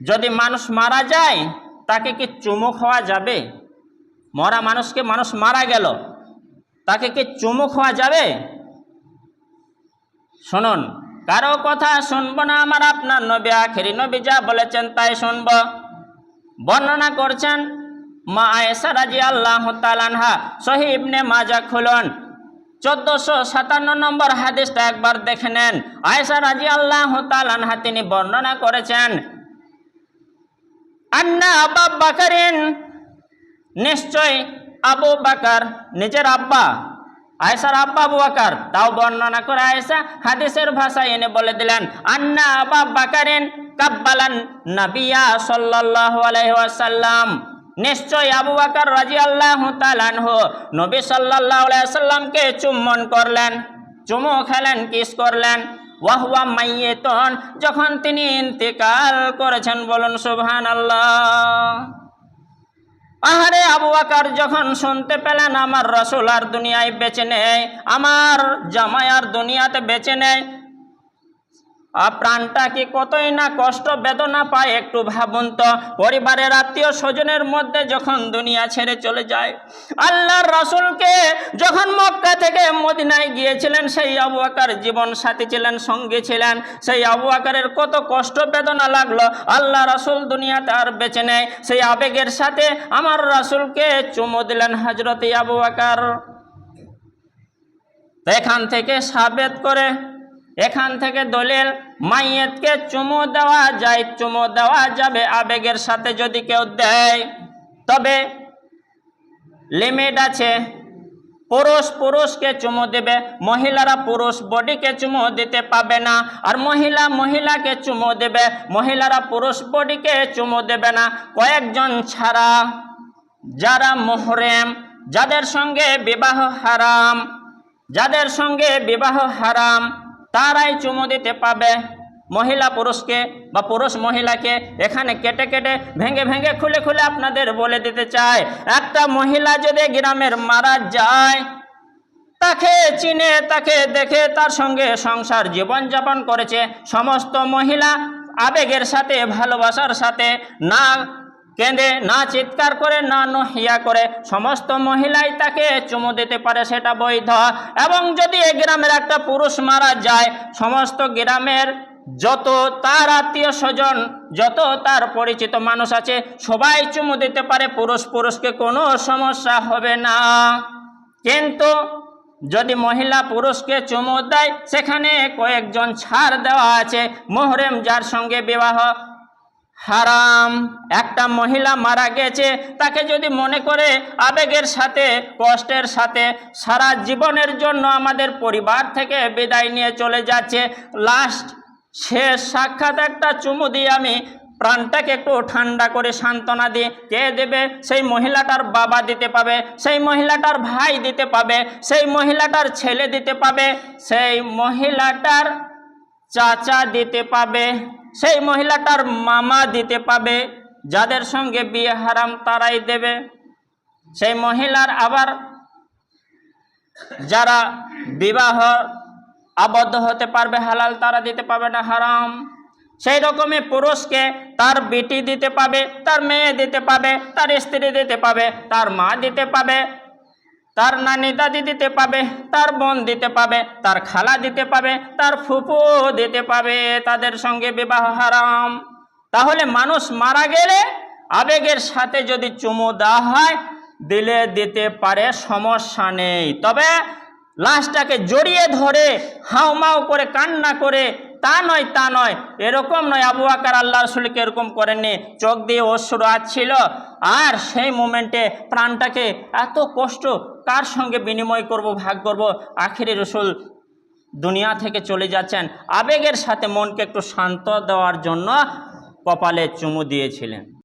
যদি মানুষ মারা যায়, তাকে কি চুমু খাওয়া যাবে? মরা মানুষকে মানুষ মারা গেল, তাকে কি চুমু খাওয়া যাবে? শুনুন, কারও কথা শুনব না আমার আপনার নবী আখেরি, নবী যা বলেছেন তাই শুনব। বর্ণনা করছেন মা আয়েসা রাজি আল্লাহ তালানহা সহি ইবনে মাজা খুলন। চোদ্দশো সাতান্ন নম্বর হাদিসটা একবার দেখে নেন। আয়েসা রাজি আল্লাহ তালানহা তিনি বর্ণনা করেছেন আন্না আবা বাকারিন। নিশ্চয় আবু বাকার নিজের আব্বা। আয়েসার আব্বা আবু বাকার, তাও বর্ণনা করে আয়েসা হাদিসের ভাষায় এনে বলে দিলেন, আন্না আবা বাকারেন কাব্বালান নাবিয়া সাল্লাল্লাহু আলাইহি ওয়াসাল্লাম। নিশ্চয় আবু বাকার রাজি আল্লাহ তালানহ নবী আলাইহি সাল্লামকে চুম্বন করলেন, চুমু খেলেন, কিস করলেন। ওয়াহুয়া মাইয়েতন, যখন তিনি ইন্তেকাল করেছেন, বলুন সুবহানাল্লাহ। আহারে আবু আকার যখন শুনতে পেলেন, আমার রসুল আর দুনিয়ায় বেঁচে নেয় আমার জামাই আর দুনিয়াতে বেঁচে আর প্রাণটা কি কতই না কষ্ট, বেদনা পায় একটু ভাবুন তো। পরিবারের আত্মীয় স্বজনের মধ্যে যখন দুনিয়া ছেড়ে চলে যায়, আল্লাহর রসুলকে যখন মক্কা থেকে মদিনায় গিয়েছিলেন, সেই আবু আকার জীবন সাথী ছিলেন, সঙ্গী ছিলেন। সেই আবু আকারের কত কষ্ট, বেদনা লাগল। আল্লাহ রসুল দুনিয়াতে আর বেঁচে নেয় সেই আবেগের সাথে আমার রসুলকে চুমু দিলেন হজরত আবু আকার এখান থেকে সাবেত করে এখান থেকে দলিল মাইয়েতকে চুমু দেওয়া যায়, চুমু দেওয়া যাবে আবেগের সাথে যদি কেউ দেয়। তবে লিমিট আছে, পুরুষ পুরুষকে চুমু দেবে, মহিলারা পুরুষ বডিকে চুমু দিতে পাবে না, আর মহিলা মহিলাকে চুমু দেবে, মহিলারা পুরুষ বডিকে চুমু দেবে না। কয়েকজন ছাড়া যারা মোহরেম, যাদের সঙ্গে বিবাহ হারাম, যাদের সঙ্গে বিবাহ হারাম তারাই চুমু দিতে পাবে। মহিলা পুরুষকে বা পুরুষ মহিলাকে এখানে কেটে কেটে ভেঙে ভেঙে খুলে খুলে আপনাদের বলে দিতে চাই। একটা মহিলা যদি গ্রামের মারা যায়, তাকে চিনে, তাকে দেখে তার সঙ্গে সংসার জীবনযাপন করেছে। সমস্ত মহিলা আবেগের সাথে, ভালোবাসার সাথে, না কেঁদে না চিৎকার করে, না নহিয়া করে, সমস্ত মহিলাই তাকে চুমু দিতে পারে, সেটা বৈধ। এবং যদি এ গ্রামের একটা পুরুষ মারা যায়, সমস্ত গ্রামের যত তার আত্মীয় স্বজন, যত তার পরিচিত মানুষ আছে, সবাই চুমু দিতে পারে, পুরুষ পুরুষকে কোনো সমস্যা হবে না। কিন্তু যদি মহিলা পুরুষকে চুমু দেয়, সেখানে কয়েকজন ছাড় দেওয়া আছে। মোহরেম যার সঙ্গে বিবাহ হারাম। একটা মহিলা মারা গেছে, তাকে যদি মনে করে আবেগের সাথে, কষ্টের সাথে সারা জীবনের জন্য আমাদের পরিবার থেকে বিদায় নিয়ে চলে যাচ্ছে লাস্ট শেষ সাক্ষাৎ একটা চুমু দিয়ে আমি প্রাণটাকে একটু ঠান্ডা করে সান্ত্বনা দিয়ে কে দেবে? সেই মহিলাটার বাবা দিতে পাবে, সেই মহিলাটার ভাই দিতে পাবে, সেই মহিলাটার ছেলে দিতে পাবে, সেই মহিলাটার চাচা দিতে পাবে, সেই মহিলাটার মামা দিতে পাবে, যাদের সঙ্গে বিয়ে হারাম তারাই দেবে। সেই মহিলার আবার যারা বিবাহ আবদ্ধ হতে পারবে, হালাল তারা দিতে পাবে না, হারাম। সেই রকমই পুরুষকে তার বেটি দিতে পাবে, তার মেয়ে দিতে পাবে, তার স্ত্রী দিতে পাবে, তার মা দিতে পাবে তার নানি দাদি দিতে পাবে, তার বোন দিতে পাবে, তার খালা দিতে পাবে, তার ফুপু দিতে পাবে, তাদের সঙ্গে বিবাহ হারাম। তাহলে মানুষ মারা গেলে আবেগের সাথে যদি চুমু দেওয়া হয়, দিলে দিতে পারে, সমস্যা নেই। তবে লাশটাকে জড়িয়ে ধরে হাউমাউ করে, কান্না করে তা নয় তা নয়। এরকম নয়, আবু আকার আল্লাহ রসুলকে এরকম করেননি। চোখ দিয়ে অশ্রু আসছিল। আর সেই মোমেন্টে প্রাণটাকে এত কষ্ট, কার সঙ্গে বিনিময় করব, ভাগ করব? আখেরি রসুল দুনিয়া থেকে চলে যাচ্ছেন। আবেগের সাথে মনকে একটু শান্ত দেওয়ার জন্য কপালে চুমু দিয়েছিলেন।